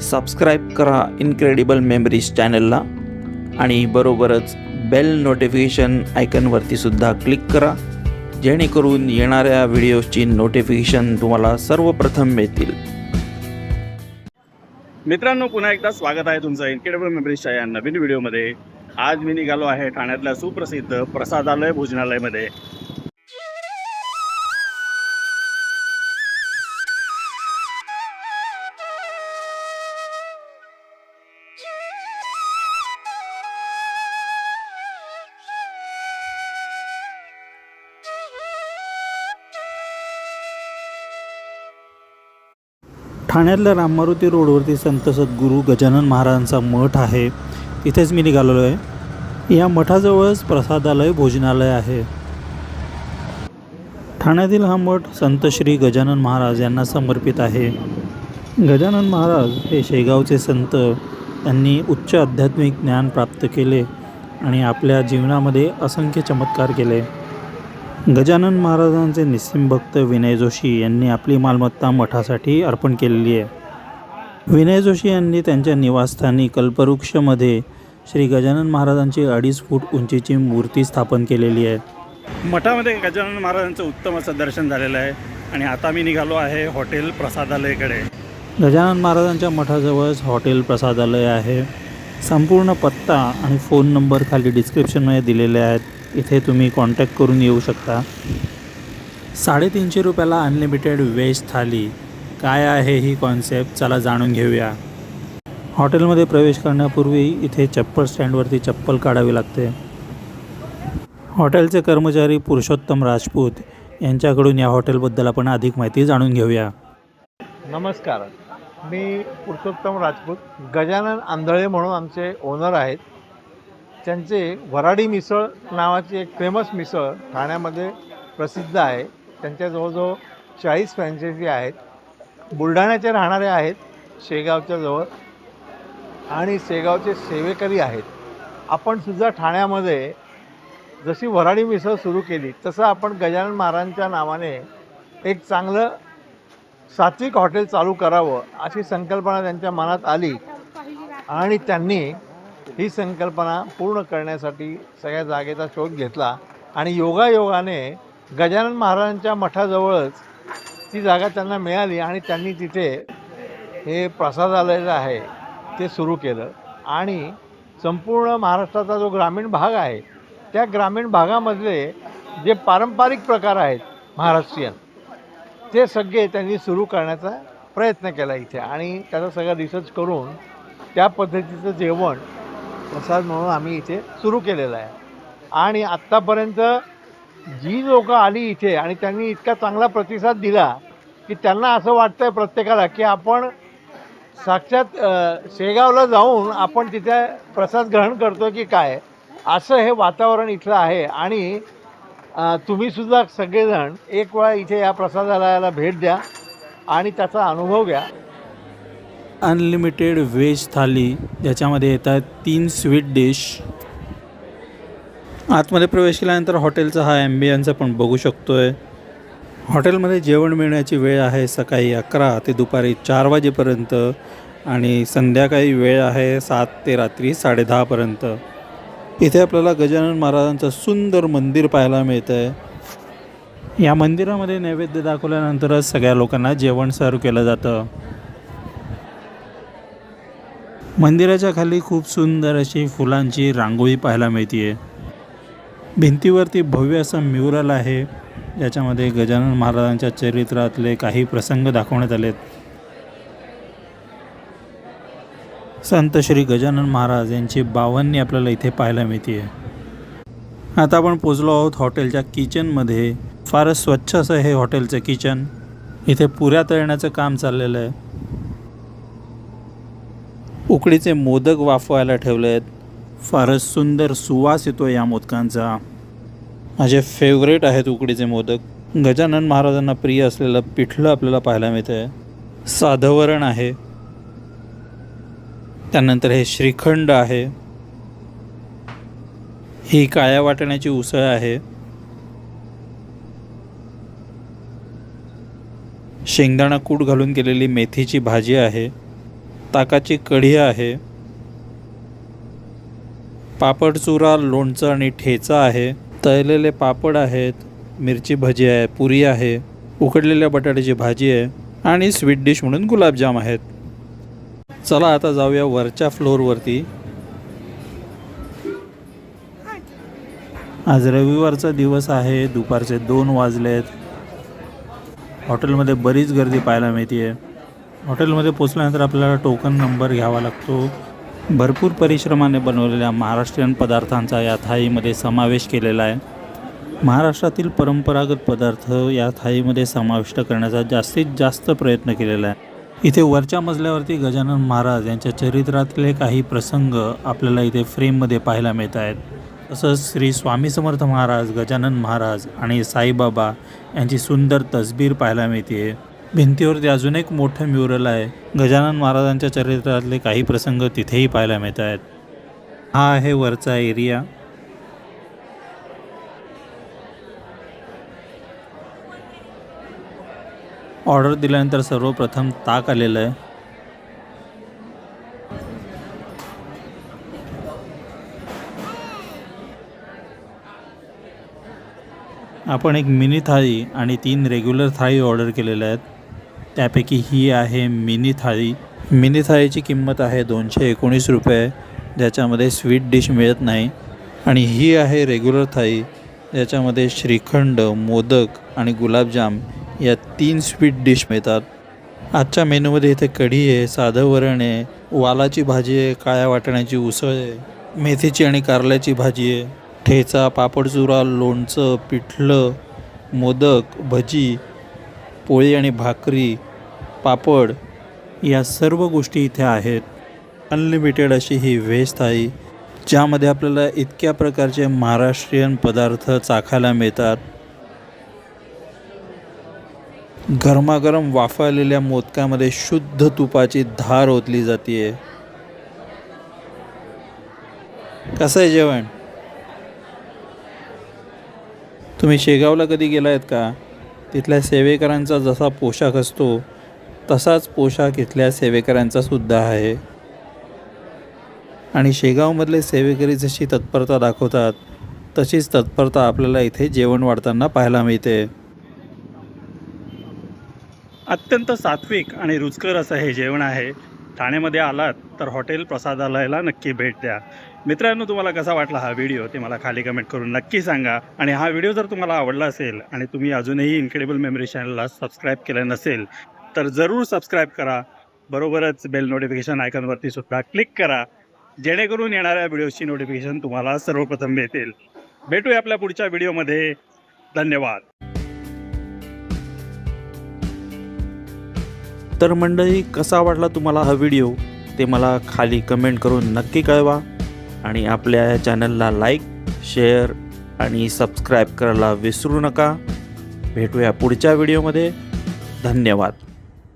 Subscribe करा incredible memories चॅनलला आणि बरोबरच बेल नोटिफिकेशन आयकनवरती सुद्धा क्लिक करा. जेणेकरून येणाऱ्या व्हिडिओजची नोटिफिकेशन तुम्हाला सर्वप्रथम मिळतील. मित्रांनो पुन्हा एकदा स्वागत आहे तुमचं इनक्रेडिबल मेमरीजच्या या नवीन व्हिडिओमध्ये. आज मी निघालो आहे ठाण्यातल्या सुप्रसिद्ध प्रसादालय भोजनालयमध्ये. ठाण्यातल्या राममारुती रोडवरती संत सद्गुरू गजानन महाराजांचा मठ आहे. तिथेच मी निघालेलो आहे. या मठाजवळच प्रसादालय भोजनालय आहे. ठाण्यातील हा मठ संत श्री गजानन महाराज यांना समर्पित आहे. गजानन महाराज हे शेगावचे संत. त्यांनी उच्च आध्यात्मिक ज्ञान प्राप्त केले आणि आपल्या जीवनामध्ये असंख्य चमत्कार केले. गजानन महाराजांचे निस्सिम भक्त विनय जोशी यांनी आपली मालमत्ता मठासाठी अर्पण केलेली आहे. विनय जोशी यांनी त्यांच्या निवासस्थानी कल्पवृक्षमध्ये श्री गजानन महाराजांची अडीच फूट उंचीची मूर्ती स्थापन केलेली आहे. मठामध्ये गजानन महाराजांचं उत्तम असं दर्शन झालेलं आहे आणि आता मी निघालो आहे हॉटेल प्रसादालयकडे. गजानन महाराजांच्या मठाजवळच हॉटेल प्रसादालय आहे. संपूर्ण पत्ता आणि फोन नंबर खाली डिस्क्रिप्शनमध्ये दिलेले आहेत. इथे तुम्ही कॉन्टॅक्ट करून येऊ शकता. साडेतीनशे रुपयाला अनलिमिटेड व्हेज थाली. काय आहे ही कॉन्सेप्ट चला जाणून घेऊया. हॉटेलमध्ये प्रवेश करण्यापूर्वी इथे चप्पल स्टँडवरती चप्पल काढावी लागते. हॉटेलचे कर्मचारी पुरुषोत्तम राजपूत यांच्याकडून या हॉटेलबद्दल आपण अधिक माहिती जाणून घेऊया. नमस्कार. मी पुरुषोत्तम राजपूत गजानन आंधळे म्हणून आमचे ओनर आहेत. त्यांचे वराडी मिसळ नावाची एक फेमस मिसळ ठाण्यामध्ये प्रसिद्ध आहे. त्यांच्या जवळजवळ चाळीस फ्रँचायझी आहेत. बुलढाण्याचे राहणारे आहेत शेगावच्या जवळ. आणि शेगावचे सेवेकरी आहेत. आपण सुद्धा ठाण्यामध्ये जशी वराडी मिसळ सुरू केली तसं आपण गजानन महाराजांच्या नावाने एक चांगलं सात्विक हॉटेल चालू करावं अशी संकल्पना त्यांच्या मनात आली. आणि त्यांनी ही संकल्पना पूर्ण करण्यासाठी सगळ्या जागेचा शोध घेतला आणि योगायोगाने गजानन महाराजांच्या मठाजवळच ती जागा त्यांना मिळाली आणि त्यांनी तिथे हे प्रसादालय जे आहे ते सुरू केलं. आणि संपूर्ण महाराष्ट्राचा जो ग्रामीण भाग आहे त्या ग्रामीण भागामधले जे पारंपरिक प्रकार आहेत महाराष्ट्रीयन ते सगळे त्यांनी सुरू करण्याचा प्रयत्न केला इथे. आणि त्याचा सगळा रिसर्च करून त्या पद्धतीचं जेवण प्रसाद म्हणून आम्ही इथे सुरू केलेला आहे. आणि आत्तापर्यंत जी लोकं आली इथे आणि त्यांनी इतका चांगला प्रतिसाद दिला की त्यांना असं वाटतं आहे प्रत्येकाला की आपण साक्षात शेगावला जाऊन आपण तिथे प्रसाद ग्रहण करतो की काय? असं हे वातावरण इथलं आहे. आणि तुम्हीसुद्धा सगळेजण एक वेळा इथे या प्रसादालयाला भेट द्या आणि त्याचा अनुभव घ्या. अनलिमिटेड व्हेज थाली ज्याच्यामध्ये येतात तीन स्वीट डिश. आतमध्ये प्रवेश केल्यानंतर हॉटेलचा हा ॲम्बियन्स आपण बघू शकतो आहे हॉटेलमध्ये जेवण मिळण्याची वेळ आहे सकाळी अकरा ते दुपारी चार वाजेपर्यंत आणि संध्याकाळी वेळ आहे सात ते रात्री साडेदहापर्यंत इथे आपल्याला गजानन महाराजांचं सुंदर मंदिर पाहायला मिळतं आहे या मंदिरामध्ये नैवेद्य दाखवल्यानंतरच सगळ्या लोकांना जेवण सर्व केलं जातं. मंदिराच्या खाली खूप सुंदर अशी फुलांची रांगोळी पाहायला मिळते भिंतीवरती भव्य असं म्युरल आहे. ज्याच्यामध्ये गजानन महाराजांच्या चरित्रातले काही प्रसंग दाखवण्यात आलेत. संत श्री गजानन महाराज यांची बावन्नी आपल्याला इथे पाहायला मिळते आता आपण पोचलो आहोत हॉटेलच्या किचनमध्ये. फारच स्वच्छ असं हे हॉटेलचं किचन. इथे पुऱ्या तळण्याचं काम चाललेलं आहे. उकडीचे मोदक वाफवायला ठेवले आहेत फारच सुंदर सुवास येतो या मोदकांचा. माझे फेवरेट आहेत उकडीचे मोदक. गजानन महाराजांना प्रिय असलेलं पिठलं आपल्याला पाहायला मिळतं आहे साधवरण आहे. त्यानंतर हे श्रीखंड आहे. ही काळ्या वाटण्याची उसळ आहे. शेंगदाणा कूट घालून केलेली मेथीची भाजी आहे. ताकाची कढी आहे. पापड चुरा लोणचं आणि ठेचा आहे. तळलेले पापड आहेत मिरची भजी आहे पुरी आहे उकडलेल्या बटाट्याची भाजी आहे आणि स्वीट डिश म्हणून गुलाबजाम आहेत. चला आता जाऊया वरच्या फ्लोअरवरती आज रविवारचा दिवस आहे दुपारचे दोन वाजलेत. हॉटेलमध्ये बरीच गर्दी पाहायला मिळते आहे हॉटेलमध्ये पोचल्यानंतर आपल्याला टोकन नंबर घ्यावा लागतो. भरपूर परिश्रमाने बनवलेल्या महाराष्ट्रीयन पदार्थांचा या थाळीमध्ये समावेश केलेला आहे. महाराष्ट्रातील परंपरागत पदार्थ या थाळीमध्ये समाविष्ट करण्याचा जास्तीत जास्त प्रयत्न केलेला आहे. इथे वरच्या मजल्यावरती गजानन महाराज यांच्या चरित्रातले काही प्रसंग आपल्याला इथे फ्रेममध्ये पाहायला मिळत आहेत. तसंच श्री स्वामी समर्थ महाराज गजानन महाराज आणि साईबाबा यांची सुंदर तसबीर पाहायला मिळते भिंतीवरती अजून एक मोठं म्युरल आहे. गजानन महाराजांच्या चरित्रातले काही प्रसंग तिथेही पाहायला मिळत आहेत हा आहे वरचा एरिया. ऑर्डर दिल्यानंतर सर्वप्रथम ताक आलेलं आहे. आपण एक मिनी थाळी आणि तीन रेग्युलर थाळी ऑर्डर केलेल्या आहेत. त्यापैकी ही आहे मिनी थाळी. मिनी थाळीची किंमत आहे दोनशे एकोणीस रुपये. ज्याच्यामध्ये स्वीट डिश मिळत नाही. आणि ही आहे रेग्युलर थाळी. ज्याच्यामध्ये श्रीखंड मोदक आणि गुलाबजाम या तीन स्वीट डिश मिळतात. आजच्या मेनूमध्ये इथे कढी आहे साधं वरण आहे वालाची भाजी आहे काळ्या वाटण्याची उसळ आहे मेथीची आणि कारल्याची भाजी आहे ठेचा पापडचुरा लोणचं पिठलं मोदक भजी पोळी आणि भाकरी पापड या सर्व गोष्टी इथे आहेत. अनलिमिटेड अशी ही व्हेज थाळी ज्यामध्ये आपल्याला इतक्या प्रकारचे महाराष्ट्रीयन पदार्थ चाखायला मिळतात. गरमागरम वाफाळलेल्या मोदकामध्ये शुद्ध तुपाची धार ओतली जाते कसं आहे जेवण? तुम्ही शेगावला कधी गेला आहेत का? तिथल्या सेवेकरांचा जसा पोशाख असतो तसाच पोशाख इथल्या सेवेकरांचा सुद्धा आहे. आणि शेगावमधले सेवेकरी जशी तत्परता दाखवतात तशीच तत्परता आपल्याला इथे जेवण वाढताना पाहायला मिळते. अत्यंत सात्विक आणि रुचकर असं हे जेवण आहे. ठाण्यामध्ये आलात तर हॉटेल प्रसादालयाला नक्की भेट द्या. मित्रांनो तुम्हाला कसा वाटला हा व्हिडिओ? ते मला खाली कमेंट करून नक्की सांगा. आणि हा व्हिडिओ जर तुम्हाला आवडला असेल आणि तुम्ही अजूनही इन्क्रेडिबल मेमरी चॅनलला सबस्क्राईब केलं नसेल तर जरूर सबस्क्राईब करा. बरोबरच बेल नोटिफिकेशन आयकॉनवरती सुद्धा क्लिक करा. जेणेकरून येणाऱ्या व्हिडिओची नोटिफिकेशन तुम्हाला सर्वप्रथम मिळतील. भेटूया आपल्या पुढच्या व्हिडिओमध्ये धन्यवाद. तर मंडळी कसा वाटला तुम्हाला हा व्हिडिओ? ते मला खाली कमेंट करून नक्की कळवा आणि आपल्या चॅनलला लाईक शेअर आणि सबस्क्राईब करायला विसरू नका. भेटूया पुढच्या व्हिडिओमध्ये. धन्यवाद.